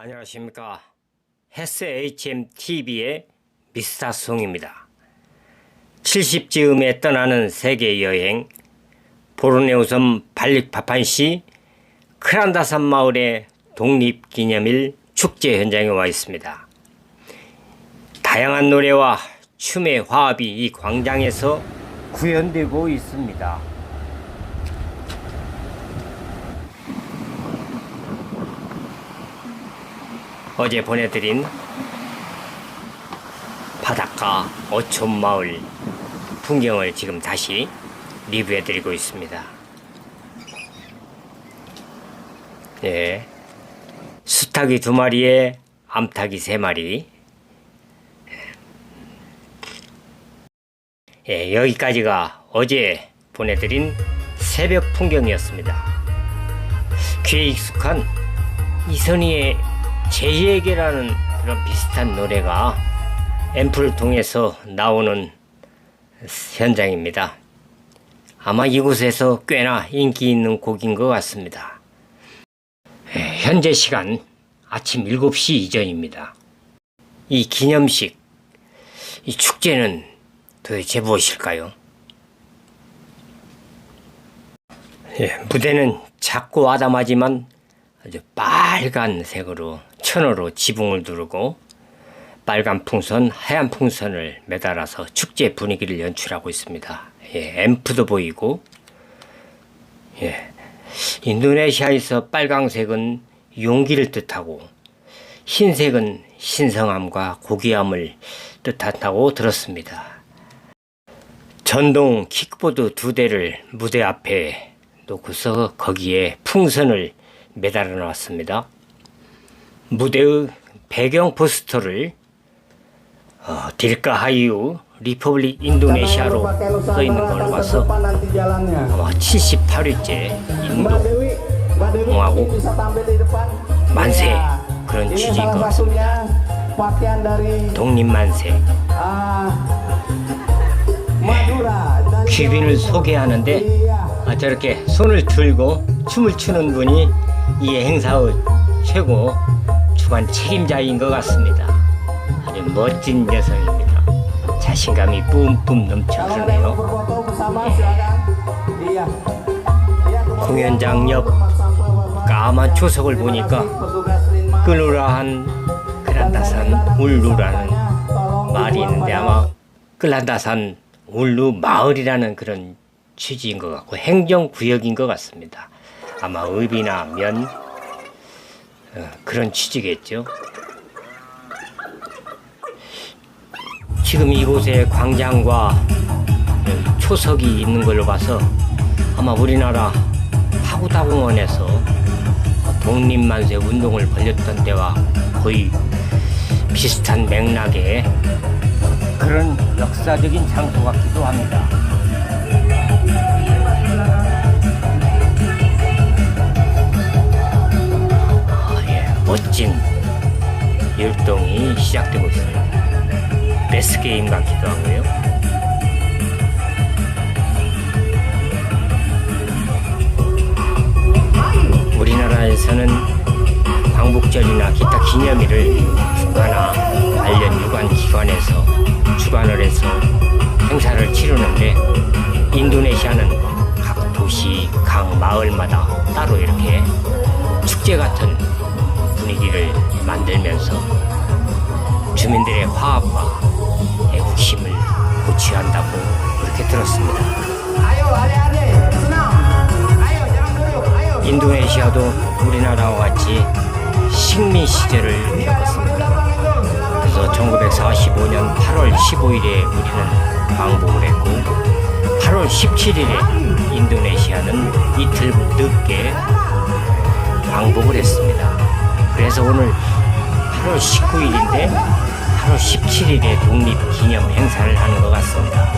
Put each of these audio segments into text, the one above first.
안녕하십니까. 헬스 HMTV의 미스터 송입니다. 70즈음에 떠나는 세계 여행 보르네오 섬 발릭파판시 크란다산 마을의 독립기념일 축제 현장에 와 있습니다. 다양한 노래와 춤의 화합이 이 광장에서 구현되고 있습니다. 어제 보내드린 바닷가 어촌 마을 풍경을 지금 다시 리뷰해드리고 있습니다. 네. 수탉이 두 마리에 암탉이 세 마리. 예, 여기까지가 어제 보내드린 새벽 풍경이었습니다. 귀에 익숙한 이선희의 제2에게라는 그런 비슷한 노래가 앰프를 통해서 나오는 현장입니다. 아마 이곳에서 꽤나 인기 있는 곡인 것 같습니다. 에, 현재 시간 아침 7시 이전입니다. 이 기념식, 이 축제는 도대체 무엇일까요? 예, 무대는 작고 아담하지만 아주 빨간색으로 천으로 지붕을 두르고 빨간 풍선, 하얀 풍선을 매달아서 축제 분위기를 연출하고 있습니다. 예, 앰프도 보이고, 예, 인도네시아에서 빨강색은 용기를 뜻하고, 흰색은 신성함과 고귀함을 뜻한다고 들었습니다. 전동 킥보드 두 대를 무대 앞에 놓고서 거기에 풍선을 매달아 놨습니다. 무대의 배경 포스터를 어, 딜카 하이유 리퍼블릭 인도네시아로 써 있는 걸 봐서 아마 78위째 인도공화국 만세 그런 취지인 것 같습니다. 독립만세 귀빈을 소개하는데 아, 저렇게 손을 들고 춤을 추는 분이 이 행사의 최고 주관 책임자인 것 같습니다. 아주 멋진 여성입니다. 자신감이 뿜뿜 넘쳐 흐르네요. 공연장 옆 까만 초석을 보니까 끌루라한 그란다산 울루라는 말이 있는데 아마 끌란다산 울루 마을이라는 그런 취지인 것 같고 행정구역인 것 같습니다. 아마 읍이나 면 어, 그런 취지겠죠. 지금 이곳에 광장과 초석이 있는 걸로 봐서 아마 우리나라 파구다공원에서 독립만세 운동을 벌였던 때와 거의 비슷한 맥락의 그런 역사적인 장소 같기도 합니다. 예, 멋진 율동이 시작되고 있습니다. 베스 게임 같기도 하고요. 우리나라에서는 광복절이나 기타 기념일을 국가나 관련 유관 기관에서 주관을 해서 행사를 치르는데 인도네시아는 각 도시, 각 마을마다 따로 이렇게 축제 같은 분위기를 만들면서 주민들의 화합과 애국심을 고취한다고 그렇게 들었습니다. 인도네시아도 우리나라와 같이 식민 시절을 겪었습니다. 그래서 1945년 8월 15일에 우리는 광복을 했고 8월 17일에 인도네시아는 이틀 늦게 광복을 했습니다. 그래서 오늘 8월 19일인데 8월 17일에 독립 기념 행사를 하는 것 같습니다.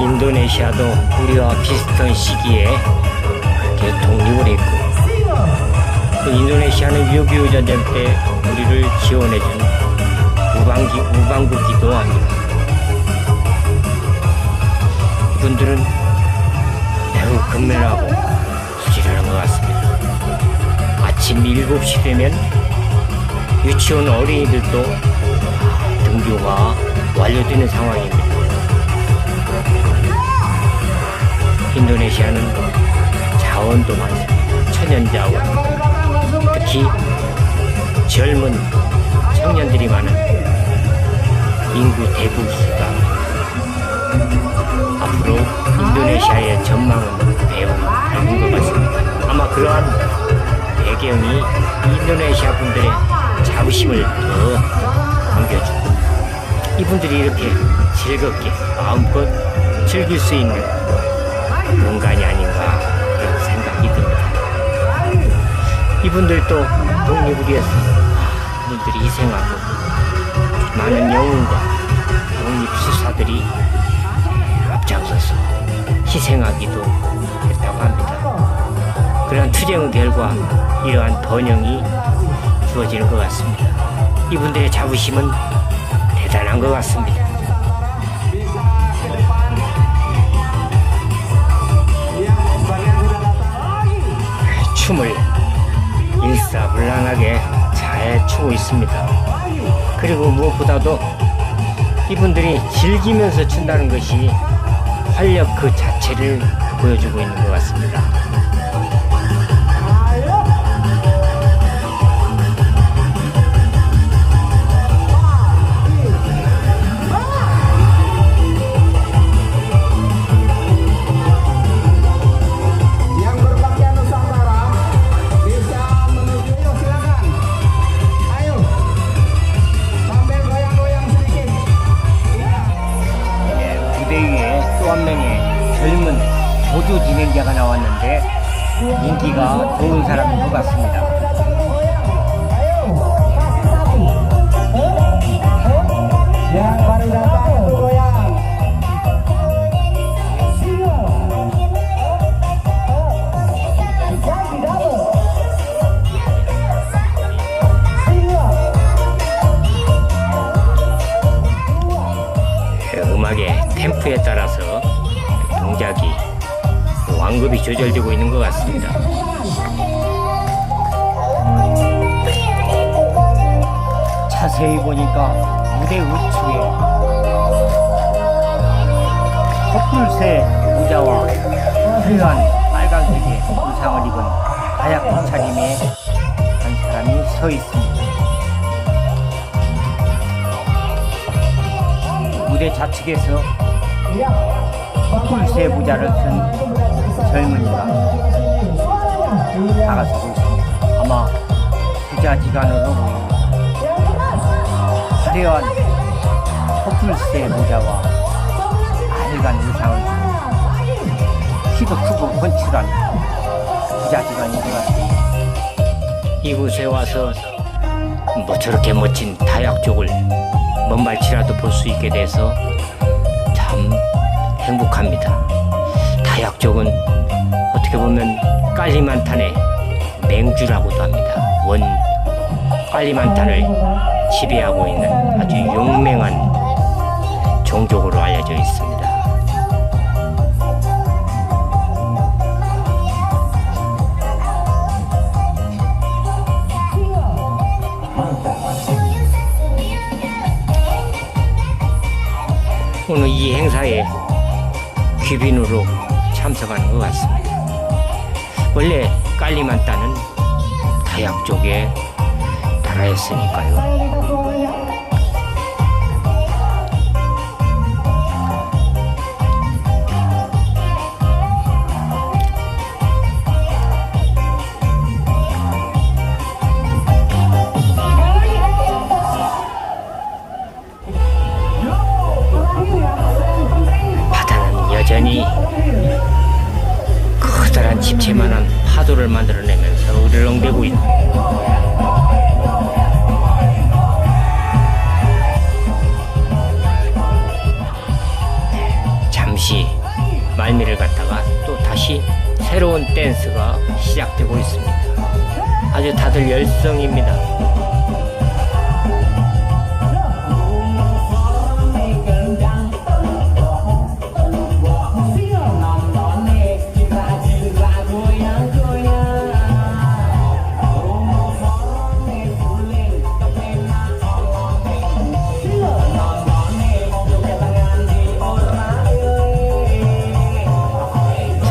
인도네시아도 우리와 비슷한 시기에 이렇게 독립을 했고 또 인도네시아는 6.25 전쟁 때 우리를 지원해준 우방기, 우방국이기도 합니다. 이분들은 매우 근면하고 부지런한 것 같습니다. 아침 아침 7시 되면 유치원 어린이들도 등교가 완료되는 상황입니다. 인도네시아는 자원도 많습니다. 천연자원. 특히 젊은 청년들이 많은 인구 대도시가 앞으로 인도네시아의 전망은 매우 밝은 것 같습니다. 아마 그러한 배경이 인도네시아 분들의 자부심을 더 안겨주고 이분들이 이렇게 즐겁게 마음껏 즐길 수 있는 공간이 아닌가 그런 생각이 듭니다. 이분들도 독립을 위해서 많은 분들이 희생하고 많은 영웅과 독립수사들이 앞장서서 희생하기도. 그러한 투쟁의 결과 이러한 번영이 주어지는 것 같습니다. 이분들의 자부심은 대단한 것 같습니다. 춤을 일사불란하게 잘 추고 있습니다. 그리고 무엇보다도 이분들이 즐기면서 춘다는 것이 활력 그 자체를 보여주고 있는 것 같습니다. 하얗게 차림의 한 사람이 서 있습니다. 무대 좌측에서 풀새 모자를 쓴 젊은이가 다가서고 있습니다. 아마 부자지간으로. 화려한 퍼플새 모자와 빨간 의상을 키도 크고 건출한 같습니다. 이곳에 와서 뭐 저렇게 멋진 타약족을 먼 발치라도 볼 수 있게 돼서 참 행복합니다. 타약족은 어떻게 보면 깔리만탄의 맹주라고도 합니다. 원 깔리만탄을 지배하고 있는 아주 용맹한 종족으로 알려져 있습니다. 오늘 이 행사에 귀빈으로 참석하는 것 같습니다. 원래 깔리만 따는 다약 쪽의 나라였으니까요. 집채만한 파도를 만들어내면서 으르렁대고 있다.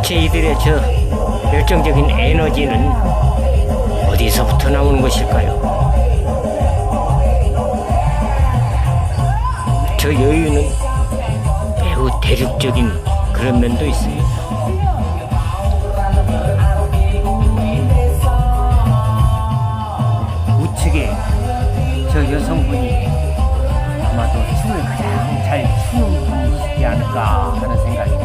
도대체 이들의 저 열정적인 에너지는 어디서부터 나오는 것일까요? 저 여유는 매우 대륙적인 그런 면도 있습니다. 우측에 저 여성분이 아마도 춤을 가장 잘 추는 분이시지 않을까 하는 생각이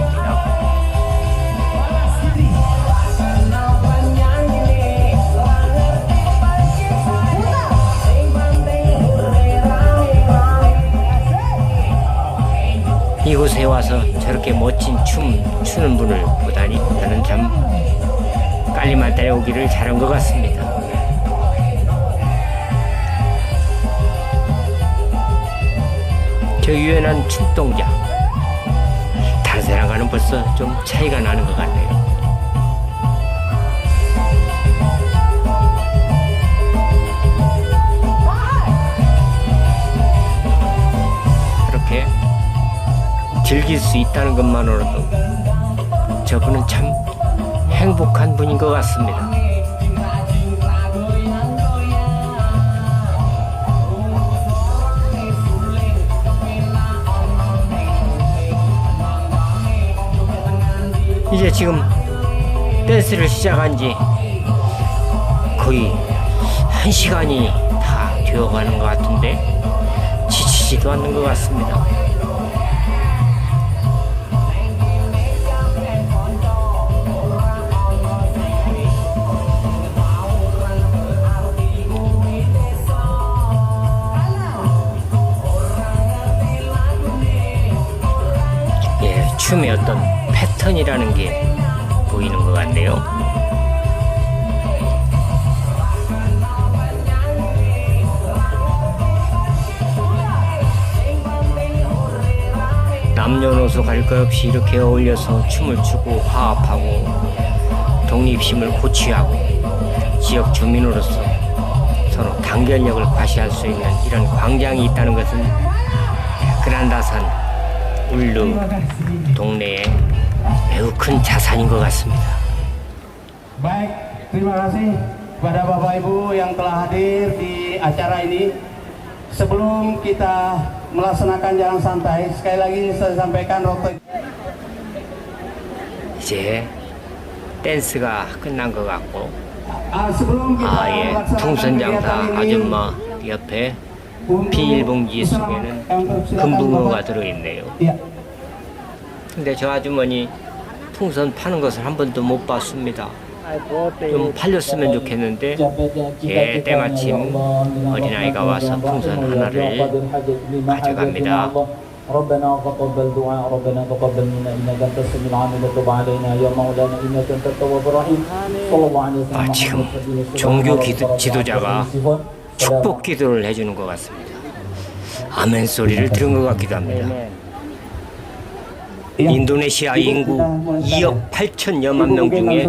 와서 저렇게 멋진 춤 추는 분을 보다니 나는 참 깔리만따에 오기를 잘한 것 같습니다. 저 유연한 춤 동작 다른 사람과는 벌써 좀 차이가 나는 것 같네요. 즐길 수 있다는 것만으로도 저분은 참 행복한 분인 것 같습니다. 이제 지금 댄스를 시작한 지 거의 한 시간이 다 되어가는 것 같은데 지치지도 않는 것 같습니다. 예, 춤의 어떤 패턴이라는 게 보이는 것 같네요. 남녀노소 갈 것 없이 이렇게 어울려서 춤을 추고 화합하고 독립심을 고취하고 지역 주민으로서 서로 단결력을 과시할 수 있는 이런 광장이 있다는 것은 그란다산 울루 동네에 매우 큰 자산인 것 같습니다. Baik, terima kasih kepada Bapak Ibu yang telah hadir di acara ini. Sebelum kita melaksanakan jalan santai, sekali lagi saya sampaikan rokok 이제 댄스가 끝난 것 같고 Ah, 아예 melaksanakan 풍선장사 아줌마 옆에 비닐봉지 usaha 속에는 yang tersilakan 금붕어가 Bapak- 들어있네요. Iya. 근데 저 아주머니 풍선 파는 것을 한 번도 못 봤습니다. 좀 팔렸으면 좋겠는데 예, 때마침 어린아이가 와서 풍선 하나를 가져갑니다. ربنا تقبل دعاء ربنا تقبل منا انك انت السميع العليم وتب علينا يا مولانا انك انت التواب الرحيم صلى الله عليه وسلم 아, 지금 종교 기도- 지도자가 축복 기도를 해주는 것 같습니다. 아멘 소리를 들은 것 같기도 합니다. 인도네시아 인구 2억 8천여만 명 중에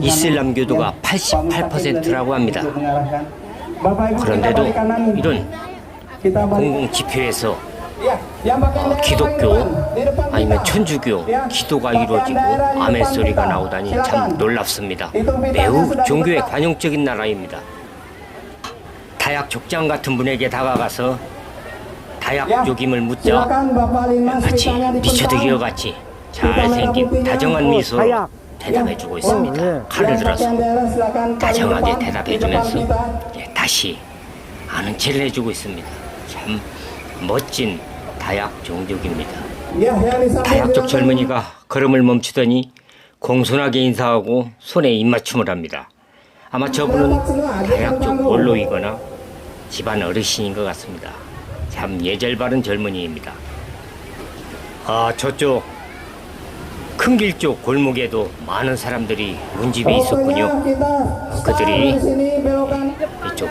이슬람 교도가 88%라고 합니다. 그런데도 이런 공공 집회에서 어, 기독교 아니면 천주교 기도가 이루어지고 아멘 소리가 나오다니 참 놀랍습니다. 매우 종교에 관용적인 나라입니다. 다약 족장 같은 분에게 다가가서 다약 요김을 묻자 마치 미쳐드기와 같이 잘생긴 다정한 미소로 대답해주고 있습니다. 칼을 들어서 다정하게 대답해주면서 예, 다시 아는 체를 해주고 있습니다. 참 멋진 다약 종족입니다. 다약족 젊은이가 걸음을 멈추더니 공손하게 인사하고 손에 입맞춤을 합니다. 아마 저분은 다약족 원로이거나 집안 어르신인 것 같습니다. 참 예절 바른 젊은이입니다. 아 저쪽 큰길 쪽 골목에도 많은 사람들이 문집에 있었군요. 그들이 이쪽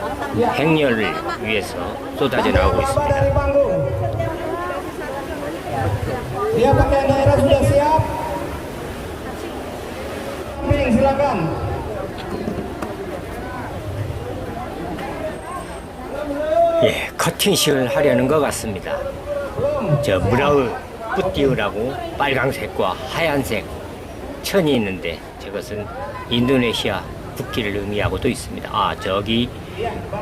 행렬을 위해서 쏟아져 나오고 있습니다. 커팅식을 하려는 것 같습니다. 저 브라운 뿌띠우라고 빨강색과 하얀색 천이 있는데 저것은 인도네시아 국기를 의미하고도 있습니다. 아 저기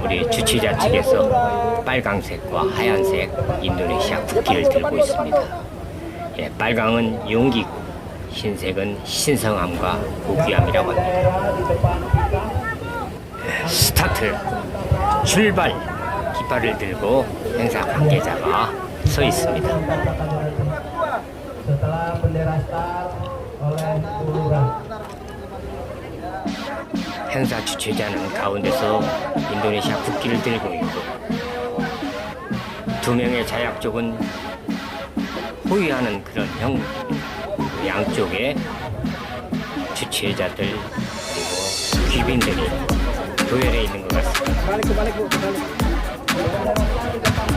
우리 주최자 측에서 빨강색과 하얀색 인도네시아 국기를 들고 있습니다. 예, 빨강은 용기고 흰색은 신성함과 고귀함이라고 합니다. 예, 스타트 출발 깃발을 들고 행사 관계자가 서 있습니다. 행사 주최자는 가운데서 인도네시아 국기를 들고 있고 두 명의 자약족은 호위하는 그런 형 양쪽에 주최자들 그리고 귀빈들이 도열해 있는 것 같습니다. Thank you.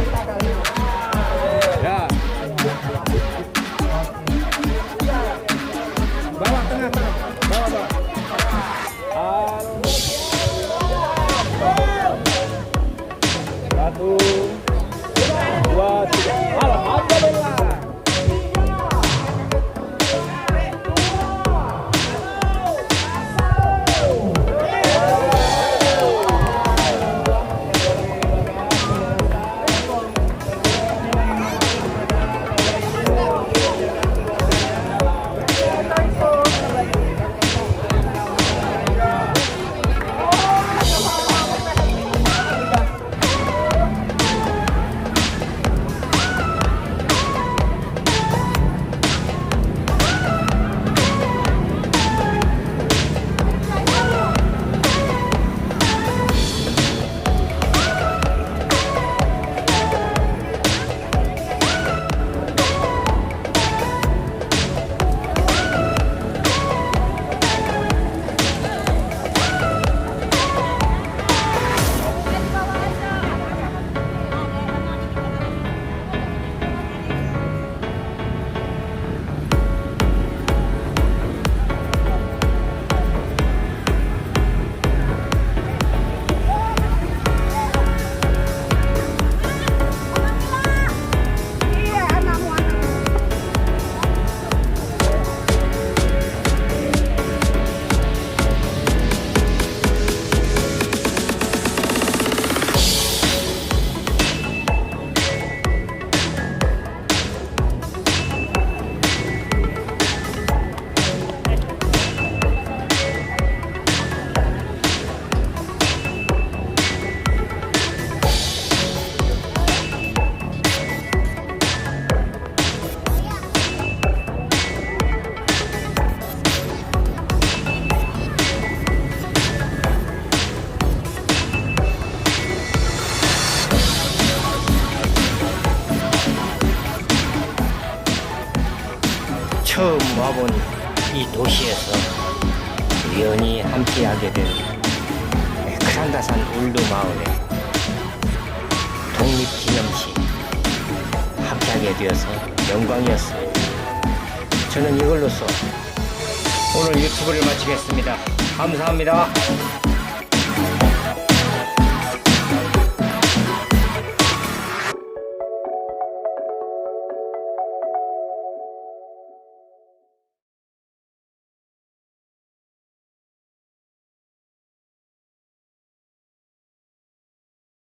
우연히 함께하게 된 크란다산 울루 마을의 독립기념식 함께하게 되어서 영광이었습니다. 저는 이걸로써 오늘 유튜브를 마치겠습니다. 감사합니다.